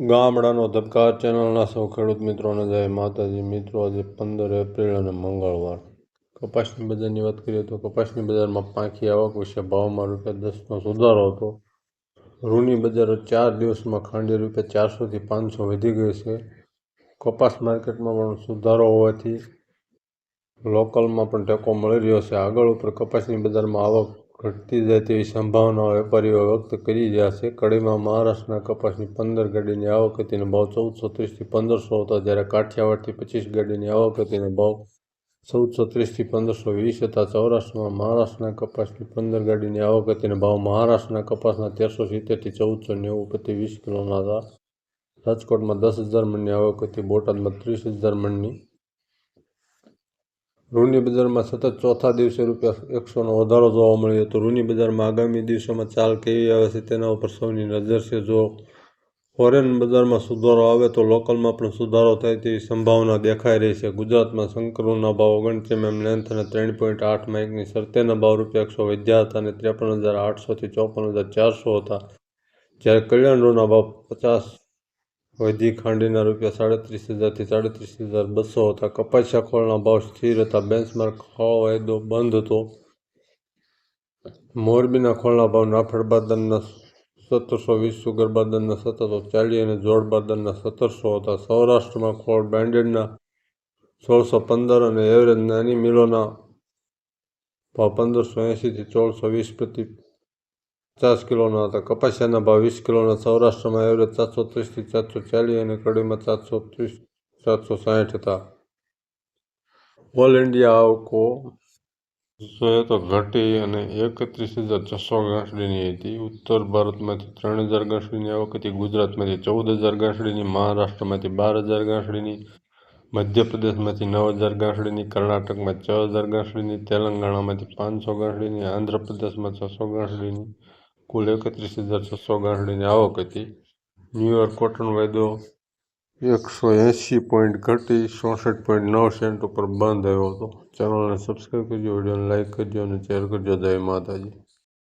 ગામડાનો ધબકાર ચેનલના સૌ ખેડૂત મિત્રોને જય માતાજી. મિત્રો, આજે પંદર એપ્રિલ અને મંગળવાર. કપાસની બજારની વાત કરીએ તો કપાસની બજારમાં પાંખી આવક વિશે ભાવમાં રૂપિયા દસનો સુધારો હતો. રૂની બજાર ચાર દિવસમાં ખાંડી રૂપિયા ચારસોથી પાંચસો વધી ગઈ છે. કપાસ માર્કેટમાં પણ સુધારો હોવાથી લોકલમાં પણ ટેકો મળી રહ્યો છે. આગળ ઉપર કપાસની બજારમાં આવક ઘટતી જાય તેવી સંભાવનાઓ વેપારીઓ વ્યક્ત કરી રહ્યા છે. કડીમાં મહારાષ્ટ્રના કપાસની પંદર ગાડીની આવક હતી અને ભાવ ચૌદસો ત્રીસથી પંદરસો હતા જ્યારે કાઠિયાવાડથી પચીસ ગાડીની આવક હતી ભાવ ચૌદસો ત્રીસથી પંદરસો વીસ હતા. સૌરાષ્ટ્રમાં મહારાષ્ટ્રના કપાસની પંદર ગાડીની આવક હતી ભાવ મહારાષ્ટ્રના કપાસના તેરસો સિત્તેરથી ચૌદસો નેવું પ્રતિ વીસ કિલોના હતા. રાજકોટમાં દસ હજાર મણની આવક હતી. બોટાદમાં ત્રીસ હજાર મણની રૂની બજારમાં સતત ચોથા દિવસે રૂપિયા એકસોનો વધારો જોવા મળ્યો હતો. રૂની બજારમાં આગામી દિવસોમાં ચાલ કેવી આવે છે તેના ઉપર સૌની નજર છે. જો ફોરેન બજારમાં સુધારો આવે તો લોકલમાં પણ સુધારો થાય તેવી સંભાવના દેખાઈ રહી છે. ગુજરાતમાં શંકરુના ભાવ ઓગણત્રીસ એમ લેન્થ અને ત્રણ પોઈન્ટ આઠ માઇકની શરતેના ભાવ રૂપિયા એકસો વધ્યા હતા અને ત્રેપન હજાર આઠસોથી ચોપન હજાર ચારસો હતા. જ્યારે કલ્યાણ રૂના ભાવ પચાસ વૈધી ખાંડીના રૂપિયા સાડત્રીસ હજારથી સાડત્રીસ હજાર બસો હતા. કપાસિયા ખોળના ભાવ સ્થિર હતા. બેન્ચમાર્ક ખોળ વાયદો બંધ હતો. મોરબીના ખોળના ભાવ નાફેડ બાદરના સત્તરસો વીસ, સુગર બાદરના સત્તરસો ચાલીસ અને જોડ બાદરના સત્તરસો હતા. સૌરાષ્ટ્રમાં ખોળ બ્રાન્ડેડના સોળસો પંદર અને એવરેજ નાની મિલોના ભાવ પંદરસો એંશીથી સોળસો વીસ પ્રતિ પચાસ કિલોના હતા. કપાસિયાના ભાવ વીસ કિલોના, સૌરાષ્ટ્રમાં એવરેજ સાતસો ત્રીસથી સાતસો ચાલીસ અને કડીમાં સાતસો ત્રીસ, સાતસો સાહીઠ હતા. ઓલ ઇન્ડિયા આવકો જોઈએ તો ઘટી અને એકત્રીસ હજાર છસો ગાંસડીની હતી. ઉત્તર ભારતમાંથી ત્રણ હજાર ગાંસડીની આવક હતી, ગુજરાતમાંથી ચૌદ હજાર ગાંસડીની મહારાષ્ટ્રમાંથી બાર હજાર ગાંસડીની મધ્યપ્રદેશમાંથી નવ હજાર ગાંસડીની કર્ણાટકમાં છ હજાર ગાંસડીની તેલંગાણામાંથી પાંચસો ગાંસડીની આંધ્રપ્રદેશમાં છસો ગાંસડીની કુલ એકત્રીસ હજાર છસો ગાંસડીની આવક હતી. ન્યુયોર્ક કોટન વાયદો એકસો એંશી પોઈન્ટ ઘટી ચોસઠ પોઈન્ટ નવ સેન્ટ ઉપર બંધ આવ્યો હતો. ચેનલને સબસ્ક્રાઈબ કરજો, વિડીયોને લાઇક કરજો અને શેર કરજો. જય માતાજી.